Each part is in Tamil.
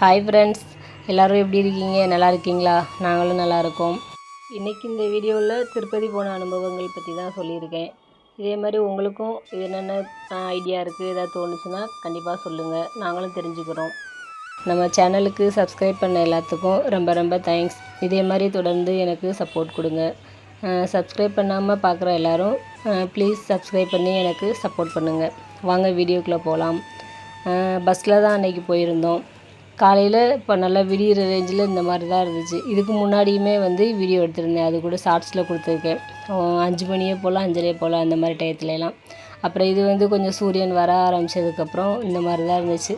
ஹாய் ஃப்ரெண்ட்ஸ் எல்லோரும் எப்படி இருக்கீங்க? நல்லா இருக்கீங்களா? நாங்களும் நல்லா இருக்கோம். இன்றைக்கி இந்த வீடியோவில் திருப்பதி போன அனுபவங்கள் பற்றி தான் சொல்லியிருக்கேன். இதே மாதிரி உங்களுக்கும் என்னென்ன ஐடியா இருக்குது ஏதாவது தோணுச்சுன்னா கண்டிப்பாக சொல்லுங்கள் நாங்களும் தெரிஞ்சுக்கிறோம். நம்ம சேனலுக்கு சப்ஸ்கிரைப் பண்ண எல்லாத்துக்கும் ரொம்ப ரொம்ப தேங்க்ஸ் இதே மாதிரி தொடர்ந்து எனக்கு சப்போர்ட் கொடுங்க. சப்ஸ்கிரைப் பண்ணாமல் பார்க்குற எல்லோரும் ப்ளீஸ் சப்ஸ்கிரைப் பண்ணி எனக்கு சப்போர்ட் பண்ணுங்கள் வாங்க வீடியோக்குள்ளே போகலாம் பஸ்ஸில் தான் அன்றைக்கி போயிருந்தோம். காலையில் இப்போ நல்லா விடிகிற ரேஞ்சில் இந்த மாதிரி தான் இருந்துச்சு. இதுக்கு முன்னாடியுமே வந்து வீடியோ எடுத்திருந்தேன். அது கூட ஷார்ட்ஸில் கொடுத்துருக்கேன் அஞ்சு மணியே போல் அஞ்சரையே போல் அந்த மாதிரி டயத்துலலாம் அப்புறம் இது வந்து கொஞ்சம் சூரியன் வர ஆரம்பித்ததுக்கப்புறம் இந்த மாதிரி தான் இருந்துச்சு.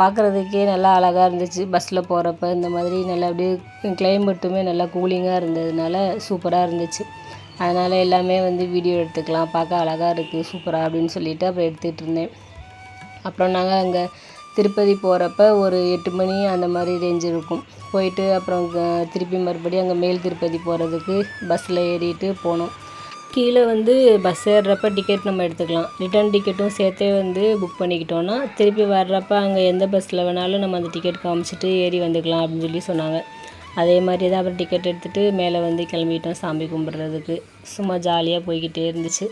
பார்க்குறதுக்கே நல்லா அழகாக இருந்துச்சு. பஸ்ஸில் போகிறப்ப இந்த மாதிரி நல்லா அப்படியே கிளைமேட்டுமே நல்லா கூலிங்காக இருந்ததுனால சூப்பராக இருந்துச்சு. அதனால் எல்லாமே வந்து வீடியோ எடுத்துக்கலாம். பார்க்க அழகாக இருக்குது சூப்பராக அப்படின்னு சொல்லிவிட்டு அப்புறம் எடுத்துகிட்டு இருந்தேன். அப்புறம் நாங்கள் அங்கே திருப்பதி போகிறப்ப ஒரு எட்டு மணி அந்த மாதிரி ரேஞ்ச் இருக்கும். போயிட்டு அப்புறம் திருப்பி மறுபடியும் அங்கே மேல் திருப்பதி போகிறதுக்கு பஸ்ஸில் ஏறிட்டு போனோம். கீழே வந்து பஸ் ஏறுறப்ப டிக்கெட் நம்ம எடுத்துக்கலாம். ரிட்டர்ன் டிக்கெட்டும் சேர்த்தே வந்து புக் பண்ணிக்கிட்டோன்னா திருப்பி வர்றப்ப அங்கே எந்த பஸ்ஸில் வேணாலும் நம்ம அந்த டிக்கெட் காமிச்சிட்டு ஏறி வந்துக்கலாம் அப்படின்னு சொல்லி சொன்னாங்க. அதே மாதிரி தான் அப்புறம் டிக்கெட் எடுத்துகிட்டு மேலே வந்து கிளம்பிட்டோம் சாமி கும்பிட்றதுக்கு. சும்மா ஜாலியாக போய்கிட்டே இருந்துச்சு.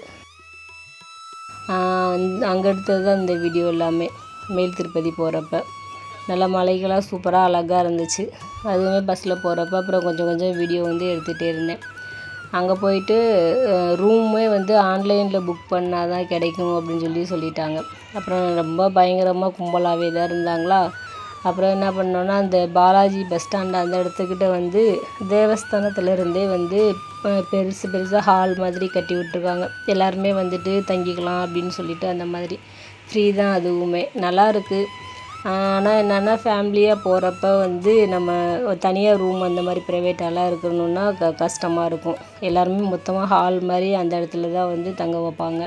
அங்கே எடுத்தது தான் இந்த வீடியோ எல்லாமே. மேல் திருப்பதி போகிறப்ப நல்லா மலைகளாக சூப்பராக அழகாக இருந்துச்சு. அதுவுமே பஸ்ஸில் போகிறப்ப அப்புறம் கொஞ்சம் கொஞ்சம் வீடியோ வந்து எடுத்துகிட்டே இருந்தேன். அங்கே போயிட்டு ரூமே வந்து ஆன்லைனில் புக் பண்ணால் தான் கிடைக்கும் அப்படின்னு சொல்லி சொல்லிட்டாங்க. அப்புறம் ரொம்ப பயங்கரமாக கும்பலாகவே தான் இருந்தாங்களா? அப்புறம் என்ன பண்ணோன்னா அந்த பாலாஜி பஸ் ஸ்டாண்ட் அந்த இடத்துக்கிட்ட வந்து தேவஸ்தானத்துலேருந்தே வந்து பெருசு பெருசாக ஹால் மாதிரி கட்டி விட்ருக்காங்க எல்லாருமே வந்துட்டு தங்கிக்கலாம் அப்படின்னு சொல்லிட்டு அந்த மாதிரி. ஃப்ரீ தான் அதுவுமே. நல்லா இருக்குது ஆனால் என்னென்னா ஃபேமிலியாக போகிறப்ப வந்து நம்ம தனியாக ரூம் அந்த மாதிரி ப்ரைவேட்டாலாம் இருக்கணுன்னா க கஷ்டமாக இருக்கும். எல்லாருமே மொத்தமாக ஹால் மாதிரி அந்த இடத்துல தான் வந்து தங்க வைப்பாங்க.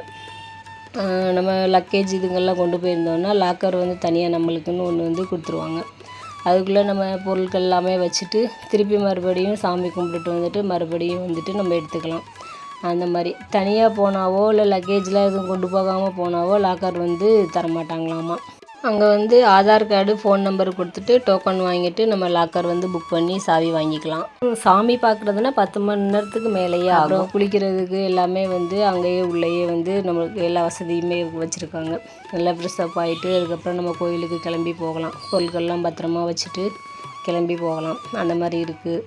நம்ம லக்கேஜ் இதுங்கெல்லாம் கொண்டு போயிருந்தோம்னா லாக்கர் வந்து தனியாக நம்மளுக்குன்னு ஒன்று வந்து கொடுத்துருவாங்க. அதுக்குள்ளே நம்ம பொருட்கள் எல்லாமே வச்சுட்டு திருப்பி மறுபடியும் சாமி கும்பிட்டுட்டு வந்துட்டு மறுபடியும் வந்துட்டு நம்ம எடுத்துக்கலாம். அந்த மாதிரி. தனியாக போனாவோ இல்லை லக்கேஜ்லாம் எதுவும் கொண்டு போகாமல் போனாவோ லாக்கர் வந்து தரமாட்டாங்களாமா. அங்கே வந்து ஆதார் கார்டு ஃபோன் நம்பர் கொடுத்துட்டு டோக்கன் வாங்கிட்டு நம்ம லாக்கர் வந்து புக் பண்ணி சாவி வாங்கிக்கலாம். சாமி பார்க்குறதுனா பத்து மணி நேரத்துக்கு மேலேயே ஆகும். குளிக்கிறதுக்கு எல்லாமே வந்து அங்கேயே உள்ளேயே வந்து நம்மளுக்கு எல்லா வசதியுமே வச்சுருக்காங்க. நல்லா ஃப்ரெஷ்ஷப் ஆகிட்டு அதுக்கப்புறம் நம்ம கோயிலுக்கு கிளம்பி போகலாம். பொருட்கள்லாம் பத்திரமா வச்சுட்டு கிளம்பி போகலாம். அந்த மாதிரி இருக்குது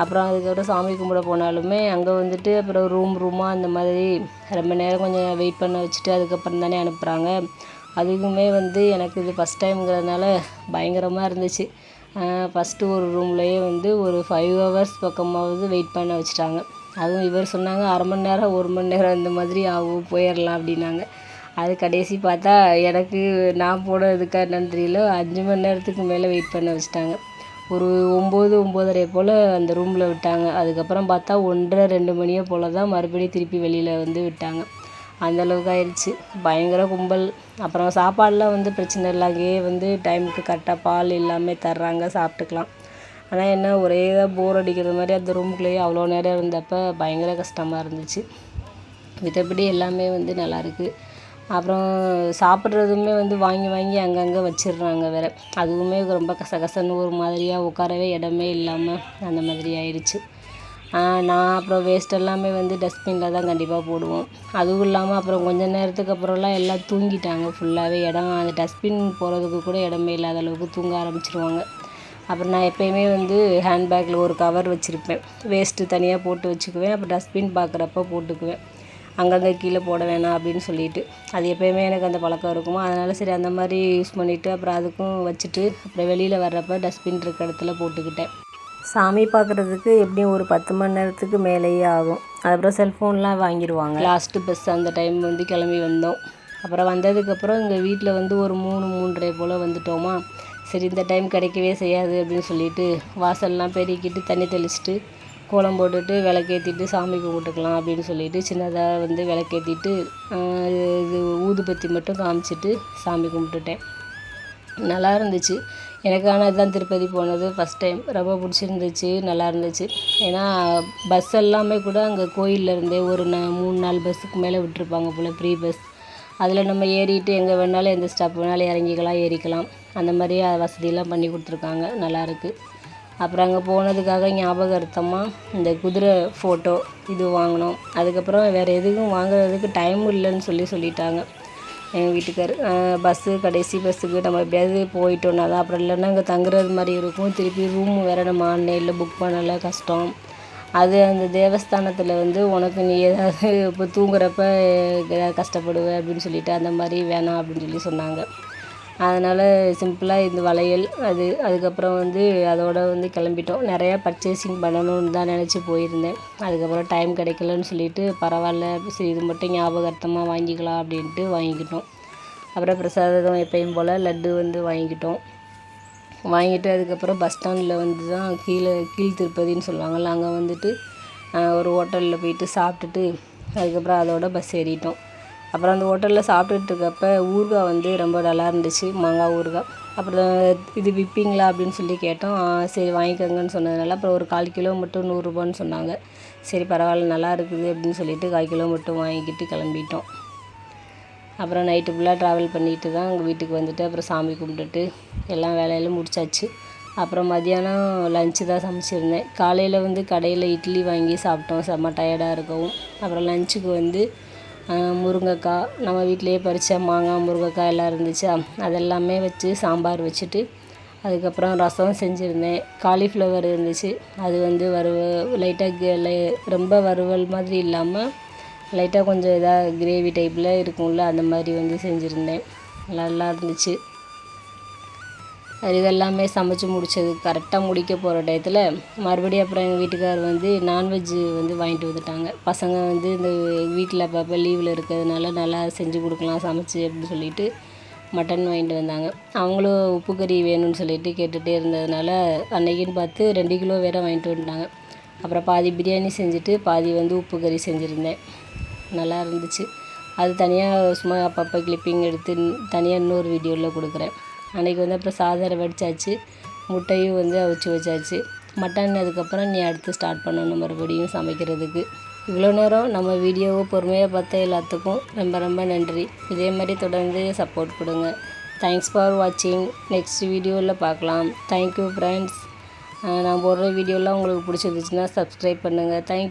அப்புறம் அதுக்கப்புறம் சாமி கும்பிட போனாலுமே அங்கே வந்துட்டு அப்புறம் ரூம் ரூமாக அந்த மாதிரி ரொம்ப நேரம் கொஞ்சம் வெயிட் பண்ண வச்சுட்டு அதுக்கப்புறம் தானே அனுப்புகிறாங்க அதுக்குமே வந்து எனக்கு இது ஃபஸ்ட் டைம்ங்கிறதுனால பயங்கரமாக இருந்துச்சு. ஃபஸ்ட்டு ஒரு ரூம்லேயே வந்து ஒரு ஃபைவ் ஹவர்ஸ் பக்கமாவது வெயிட் பண்ண வச்சுட்டாங்க. அதுவும் இவர் சொன்னாங்க அரை மணி நேரம் ஒரு மணி நேரம் இந்த மாதிரி ஆகும் போயிடலாம் அப்படின்னாங்க. அது கடைசி பார்த்தா எனக்கு நான் போனதுக்காக என்னன்னு தெரியல அஞ்சு மணி நேரத்துக்கு மேலே வெயிட் பண்ண வச்சுட்டாங்க. ஒரு ஒம்பது ஒம்பதரை போல் அந்த ரூமில் விட்டாங்க. அதுக்கப்புறம் பார்த்தா ஒன்றரை ரெண்டு மணியை போல் தான் மறுபடியும் திருப்பி வெளியில் வந்து விட்டாங்க. அந்தளவுக்கு ஆயிடுச்சு பயங்கர கும்பல். அப்புறம் சாப்பாடெலாம் வந்து பிரச்சனை இல்லை. அங்கேயே வந்து டைமுக்கு கரெக்டாக பால் எல்லாமே தர்றாங்க. சாப்பிட்டுக்கலாம். ஆனால் என்ன ஒரே இதாக போர் அடிக்கிற மாதிரி அந்த ரூமுக்குள்ளேயே அவ்வளோ நேரம் இருந்தப்போ பயங்கர கஷ்டமாக இருந்துச்சு. மத்தபடி எல்லாமே வந்து நல்லாயிருக்கு அப்புறம் சாப்பிட்றதுமே வந்து வாங்கி வாங்கி அங்கங்கே வச்சிடுறாங்க வேறு. அதுவுமே ரொம்ப கசகசன்னு ஒரு மாதிரியாக உட்காரவே இடமே இல்லாமல் அந்த மாதிரி ஆயிடுச்சு. நான் அப்புறம் வேஸ்ட் எல்லாமே வந்து டஸ்ட்பினில் தான் கண்டிப்பாக போடுவோம். அதுவும் இல்லாமல் அப்புறம் கொஞ்ச நேரத்துக்கு அப்புறம்லாம் எல்லாம் தூங்கிட்டாங்க ஃபுல்லாகவே இடம். அந்த டஸ்ட்பின் போகிறதுக்கு கூட இடமே இல்லாத அளவுக்கு தூங்க ஆரம்பிச்சிருவாங்க. அப்புறம் நான் எப்போயுமே வந்து ஹேண்ட்பேக்கில் ஒரு கவர் வச்சுருப்பேன். வேஸ்ட்டு தனியாக போட்டு வச்சுக்குவேன். அப்புறம் டஸ்ட்பின் பார்க்குறப்ப போட்டுக்குவேன். அங்கங்கே கீழே போட வேணாம் அப்படின்னு சொல்லிட்டு. அது எப்போயுமே எனக்கு அந்த பழக்கம் இருக்குமா. அதனால் சரி அந்த மாதிரி யூஸ் பண்ணிவிட்டு அப்புறம் அதுக்கும் வச்சுட்டு அப்புறம் வெளியில் வர்றப்ப டஸ்ட்பின் இருக்க இடத்துல போட்டுக்கிட்டேன். சாமி பார்க்குறதுக்கு எப்படியும் ஒரு பத்து மணி நேரத்துக்கு மேலேயே ஆகும். அதுக்கப்புறம் செல்ஃபோன்லாம் வாங்கிடுவாங்க லாஸ்ட்டு பஸ் அந்த டைம் வந்து கிளம்பி வந்தோம். அப்புறம் வந்ததுக்கப்புறம் எங்கள் வீட்டில் வந்து ஒரு மூணு மூன்றரை போல் வந்துட்டோமா. சரி இந்த டைம் கிடைக்கவே செய்யாது அப்படின்னு சொல்லிட்டு வாசல்லாம் பெருக்கிட்டு தண்ணி தெளிச்சிட்டு கோலம் போட்டுட்டு விளக்கேற்றிட்டு சாமி கும்பிட்டுக்கலாம் அப்படின்னு சொல்லிட்டு சின்னதாக வந்து விளக்கேற்றிட்டு இது ஊதுபத்தி மட்டும் காமிச்சிட்டு சாமி கும்பிட்டுட்டேன். நல்லா இருந்துச்சு. எனக்கு ஆனால் இதுதான் திருப்பதி போனது ஃபஸ்ட் டைம் ரொம்ப பிடிச்சிருந்துச்சு நல்லா இருந்துச்சு. ஏன்னா பஸ் எல்லாமே கூட அங்கே கோயிலேருந்தே ஒரு ந மூணு நாலு பஸ்ஸுக்கு மேலே விட்டுருப்பாங்க போல் ஃப்ரீ பஸ் அதில் நம்ம ஏறிட்டு எங்கே வேணாலும் எந்த ஸ்டாப் வேணாலும் இறங்கிக்கலாம் ஏறிக்கலாம். அந்த மாதிரி வசதியெல்லாம் பண்ணி கொடுத்துருக்காங்க. நல்லாயிருக்கு அப்புறம் அங்கே போனதுக்காக ஞாபகார்த்தமாக இந்த குதிரை ஃபோட்டோ இது வாங்கினோம். அதுக்கப்புறம் வேறு எதுவும் வாங்குறதுக்கு டைம் இல்லைன்னு சொல்லி சொல்லிட்டாங்க. எங்கள் வீட்டுக்கார் பஸ்ஸு கடைசி பஸ்ஸுக்கு நம்ம எப்படியாவது போயிட்டோன்னா தான் அப்புறம் இல்லைன்னா அங்கே தங்குறது மாதிரி இருக்கும். திருப்பி ரூம் வேறு நம்ம ஆன்லைனில் புக் பண்ணலை கஷ்டம். அது அந்த தேவஸ்தானத்தில் வந்து உனக்கு நீ ஏதாவது இப்போ தூங்குறப்ப ஏதாவது கஷ்டப்படுவேன் அப்படின்னு சொல்லிட்டு அந்த மாதிரி வேணாம் அப்படின்னு சொல்லி சொன்னாங்க. அதனால் சிம்பிளாக இந்த வளையல் அது அதுக்கப்புறம் வந்து அதோட வந்து கிளம்பிட்டோம். நிறையா பர்ச்சேசிங் பண்ணணும்னு தான் நினச்சி போயிருந்தேன். அதுக்கப்புறம் டைம் கிடைக்கலன்னு சொல்லிட்டு பரவாயில்ல சரி இது மட்டும் ஞாபகார்த்தமாக வாங்கிக்கலாம் அப்படின்ட்டு வாங்கிக்கிட்டோம். அப்புறம் பிரசாதம் எப்பயும் போல் லட்டு வந்து வாங்கிக்கிட்டோம். வாங்கிட்டு அதுக்கப்புறம் பஸ் ஸ்டாண்டில் வந்து தான் கீழே கீழ் திருப்பதின்னு சொல்லுவாங்கள்ல அங்கே வந்துட்டு ஒரு ஹோட்டலில் போயிட்டு சாப்பிட்டுட்டு அதுக்கப்புறம் அதோட பஸ் ஏறிட்டோம். அப்புறம் அந்த ஹோட்டலில் சாப்பிட்டுட்டு இருக்கப்போ ஊறுகாய் வந்து ரொம்ப நல்லா இருந்துச்சு மாங்காய் ஊறுகாய். அப்புறம் இது விற்பீங்களா அப்படின்னு சொல்லி கேட்டோம். சரி வாங்கிக்கோங்கன்னு சொன்னதுனால அப்புறம் ஒரு கால் கிலோ மட்டும் நூறுரூபான்னு சொன்னாங்க. சரி பரவாயில்ல நல்லா இருக்குது அப்படின்னு சொல்லிட்டு கால் கிலோ மட்டும் வாங்கிக்கிட்டு கிளம்பிட்டோம். அப்புறம் நைட்டு ஃபுல்லாக ட்ராவல் பண்ணிட்டு தான் எங்கள் வீட்டுக்கு வந்துட்டு அப்புறம் சாமி கும்பிட்டுட்டு எல்லா வேலையெல்லாம் முடிச்சாச்சு. அப்புறம் மதியானம் லஞ்சு தான் சமைச்சிருந்தேன். காலையில் வந்து கடையில் இட்லி வாங்கி சாப்பிட்டோம். செம்ம டயர்டாக இருக்கவும். அப்புறம் லஞ்சுக்கு வந்து முருங்கைக்காய். நம்ம வீட்டிலையே பறித்த மாங்காய் முருங்கைக்காய் எல்லாம் இருந்துச்சா? அதெல்லாமே வச்சு சாம்பார் வச்சுட்டு அதுக்கப்புறம் ரசம் செஞ்சுருந்தேன். காலிஃப்ளவர் இருந்துச்சு. அது வந்து வறுவ லைட்டாக ரொம்ப வறுவல் மாதிரி இல்லாமல் லைட்டாக கொஞ்சம் இதாக கிரேவி டைப்பில் இருக்கும்ல அந்த மாதிரி வந்து செஞ்சுருந்தேன். நல்லா இருந்துச்சு. இதெல்லாமே சமைச்சு முடித்தது கரெக்டாக முடிக்க போகிற டயத்தில் மறுபடியும் அப்புறம் எங்கள் வீட்டுக்கார் வந்து நான்வெஜ்ஜு வந்து வாங்கிட்டு வந்துட்டாங்க. பசங்க வந்து இந்த வீட்டில் அப்பப்போ லீவில் இருக்கிறதுனால நல்லா செஞ்சு கொடுக்கலாம் சமைச்சு அப்படின்னு சொல்லிட்டு மட்டன் வாங்கிட்டு வந்தாங்க. அவங்களும் உப்பு கறி வேணும்னு சொல்லிட்டு கேட்டுகிட்டே இருந்ததுனால அன்னைக்குன்னு பார்த்து ரெண்டு கிலோ வேறு வாங்கிட்டு வந்துட்டாங்க. அப்புறம் பாதி பிரியாணி செஞ்சுட்டு பாதி வந்து உப்பு கறி செஞ்சுருந்தேன். நல்லா இருந்துச்சு. அது தனியாக சும்மா அப்பப்போ கிளிப்பிங் எடுத்து தனியாக இன்னொரு வீடியோவில் கொடுக்குறேன். அன்றைக்கி வந்து அப்புறம் சாதம் வடித்தாச்சு முட்டையும் வந்து அவிச்சு வச்சாச்சு. மட்டன் அதுக்கப்புறம் நீ அடுத்து ஸ்டார்ட் பண்ணணும் மறுபடியும் சமைக்கிறதுக்கு. இவ்வளோ நேரம் நம்ம வீடியோவை பொறுமையாக பார்த்த எல்லாத்துக்கும் ரொம்ப ரொம்ப நன்றி. இதே மாதிரி தொடர்ந்து சப்போர்ட் கொடுங்க. தேங்க்ஸ் ஃபார் வாட்சிங் நெக்ஸ்ட் வீடியோவில் பார்க்கலாம். தேங்க்யூ ஃப்ரெண்ட்ஸ் நான் போடுற வீடியோலாம் உங்களுக்கு பிடிச்சிருந்துச்சுன்னா சப்ஸ்கிரைப் பண்ணுங்கள் தேங்க்